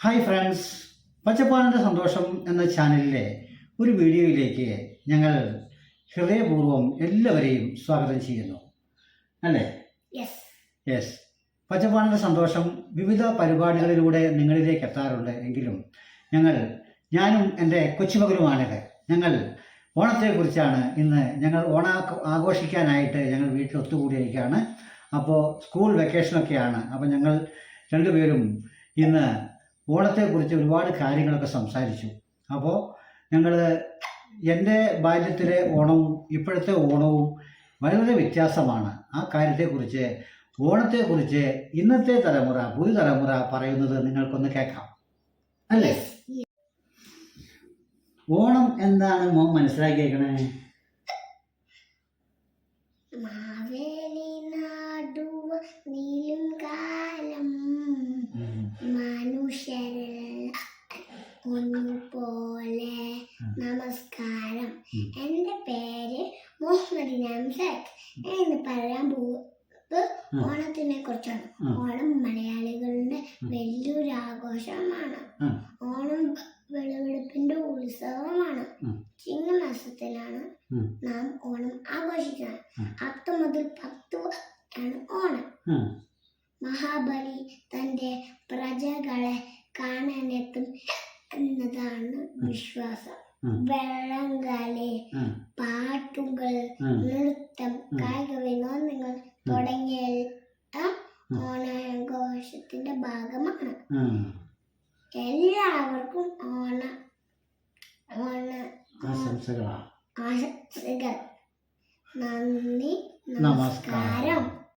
Hi friends പച്ചപ്പാലിന്റെ സന്തോഷം എന്ന ചാനലിലെ ഒരു വീഡിയോയിലേക്ക് ഞങ്ങൾ ഹൃദയപൂർവം എല്ലാവരെയും സ്വാഗതം ചെയ്യുന്നു. അല്ലേ? യെസ് പച്ചപ്പാലിന്റെ സന്തോഷം വിവിധ പരിപാടികളിലൂടെ നിങ്ങളിലേക്ക് എത്താറുണ്ട് എങ്കിലും ഞങ്ങൾ ഞാനും എന്റെ കൊച്ചുമകനുമാണിത് ഞങ്ങൾ ഓണത്തെക്കുറിച്ചാണ് ഇന്ന് ഞങ്ങൾ ഓണ ആഘോഷിക്കാനായിട്ട് ഞങ്ങൾ വീട്ടിൽ ഒത്തുകൂടിയിരിക്കുകയാണ്. അപ്പോൾ സ്കൂൾ വെക്കേഷനൊക്കെയാണ് അപ്പോൾ ഞങ്ങൾ രണ്ടുപേരും ഇന്ന് ഓണത്തെക്കുറിച്ച് ഒരുപാട് കാര്യങ്ങളൊക്കെ സംസാരിച്ചു. അപ്പോൾ ഞങ്ങൾ എന്റെ ബാല്യത്തിലെ ഓണവും ഇപ്പോഴത്തെ ഓണവും വളരെ വ്യത്യാസമാണ്. ആ കാര്യത്തെക്കുറിച്ച് ഓണത്തെക്കുറിച്ച് ഇന്നത്തെ തലമുറ പുതുതലമുറ പറയുന്നത് നിങ്ങൾക്കൊന്ന് കേൾക്കാം. അല്ലേ? ഓണം എന്താണ് മോൻ മനസ്സിലാക്കിയേക്കണേ? മാവേലി ഒന്നുപോലെ നമസ്കാരം. എന്റെ എന്റെ പേര് മുഹമ്മദ് നംസത്ത്. എന്ന് പറയാൻ പോകുന്നത്. ഓണത്തിനെ കുറിച്ചാണ്. ഓണം മലയാളികളുടെ വലിയൊരു ആഘോഷമാണ് ഓണം വിളവെടുപ്പിന്റെ ഉത്സവമാണ്. ചിങ്ങമാസത്തിലാണ്. നാം ഓണം ആഘോഷിക്കുന്നത്. അത്ത മുതൽ പത്ത് ആണ് ഓണം. മഹാബലി തന്റെ പ്രജകളെ ഉം. വെള്ളംകളി. പാട്ടുകൾ. നൃത്തം. കായിക വിനോദങ്ങൾ തുടങ്ങിയ ഓണാഘോഷത്തിന്റെ ഭാഗമാണ്. എല്ലാവർക്കും ഓണ ഓണ ആശംസകൾ നന്ദി. നമസ്കാരം